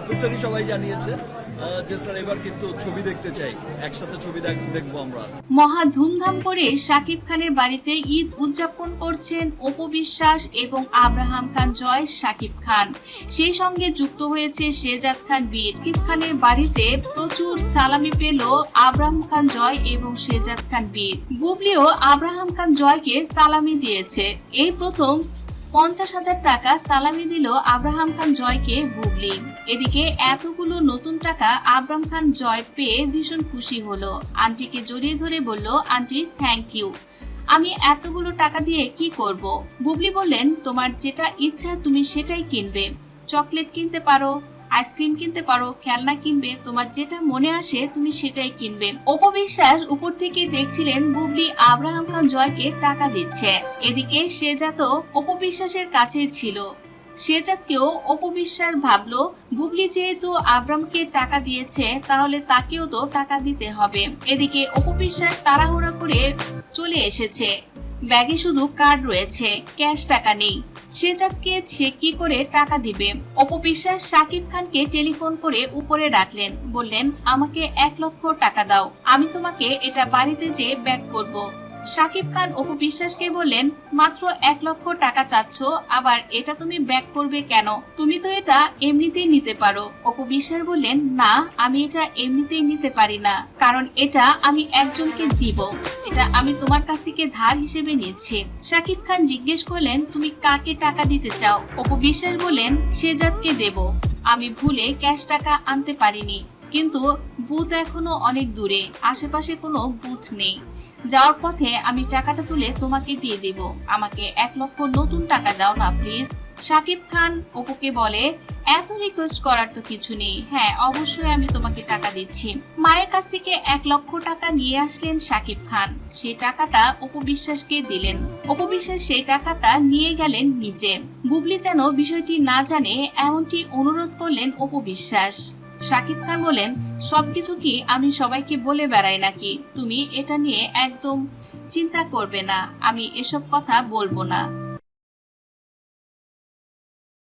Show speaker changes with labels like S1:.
S1: অফিসারই সবাই জানিয়েছে। যে স্যার, এবার কিন্তু ছবি দেখতে চাই। একসাথে ছবি দেখব আমরা।
S2: মহা ধুমধাম করে শাকিব খানের বাড়িতে ঈদ উদযাপন করছেন এবং আব্রাহাম খান জয় শাকিব খান। সেই সঙ্গে যুক্ত হয়েছে শেজাদ খান বীর। শাকিব খানের বাড়িতে প্রচুর চালামি পেল আব্রাহাম খান জয় এবং শেজাদ খান বীর। বুবলিও আব্রাহাম খান জয়কে সালামি দিয়েছে। এই প্রথম পঞ্চাশ হাজার টাকা সালামি দিল আব্রাহাম খান জয়কে বুবলি। এদিকে এতগুলো নতুন টাকা আব্রাহাম খান জয় পেয়ে ভীষণ খুশি হলো। আন্টিকে জড়িয়ে ধরে বলল, আন্টি থ্যাংক ইউ আমি এতগুলো টাকা দিয়ে কি করব? বুবলি বললেন, তোমার যেটা ইচ্ছা তুমি সেটাই কিনবে। চকলেট কিনতে পারো আইসক্রিম কিনতে পারো, খেলনা কিনবে, তোমার যেটা মনে আসে তুমি সেটাই কিনবে। অপবিশ্বাস উপর থেকে দেখছিলেন বুবলি আব্রাহাম খান জয়কে টাকা দিচ্ছে। এদিকে সে সেজাত অপবিশ্বাসের কাছেই ছিল। সেজাতকেও অপবিশ্বাস ভাবলো, বুবলি যেহেতু আব্রামকে টাকা দিয়েছে, তাহলে তাকেও তো টাকা দিতে হবে। এদিকে অপবিশ্বাস তাড়াহুড়া করে চলে এসেছে। ব্যাগে শুধু কার্ড রয়েছে, ক্যাশ টাকা নেই। শেজাদকে সে কি করে টাকা দিবে? অপবিশ্বাস সাকিব খানকে টেলিফোন করে উপরে ডাকলেন বললেন, আমাকে এক লক্ষ টাকা দাও, আমি তোমাকে এটা বাড়িতে যেয়ে ব্যাক করব। সাকিব খান অপু বিশ্বাসকে বললেন, মাত্র এক লক্ষ টাকা চাচ্ছ, আবার এটা তুমি ব্যাক করবে কেন? তুমি তো এটা এমনিতেই নিতে পারো। অপু বিশ্বাস বললেন, না, আমি এটা এমনিতেই নিতে পারি না, কারণ এটা আমি একজনকে দিব। এটা আমি তোমার কাছ থেকে ধার হিসেবে নিচ্ছি। সাকিব খান জিজ্ঞেস করলেন, তুমি কাকে টাকা দিতে চাও? অপু বিশ্বাস বললেন সেজাদকে দেব। আমি ভুলে ক্যাশ টাকা আনতে পারিনি, কিন্তু বুথ এখনও অনেক দূরে, আশেপাশে কোনো বুথ নেই। যাওয়ার পথে আমি টাকাটা তুলে তোমাকে দিয়ে দেব। আমাকে এক লক্ষ নতুন টাকা দাও না প্লিজ সাকিব খান অপুকে বলে, এত রিকোয়েস্ট করার তো কিছু নেই। হ্যাঁ অবশ্যই আমি তোমাকে টাকা দিচ্ছি। মায়ের কাছ থেকে এক লক্ষ টাকা নিয়ে আসলেন সাকিব খান। সেই টাকাটা অপু বিশ্বাসকে দিলেন। অপু বিশ্বাস সেই টাকাটা নিয়ে গেলেন নিচে বুবলি যেন বিষয়টি না জানে, এমনটি অনুরোধ করলেন অপু বিশ্বাস। সাকিব খান বলেন, সবকিছু কি আমি সবাইকে বলে বেড়াই নাকি? তুমি এটা নিয়ে একদম চিন্তা করবে না। আমি এসব কথা বলব না।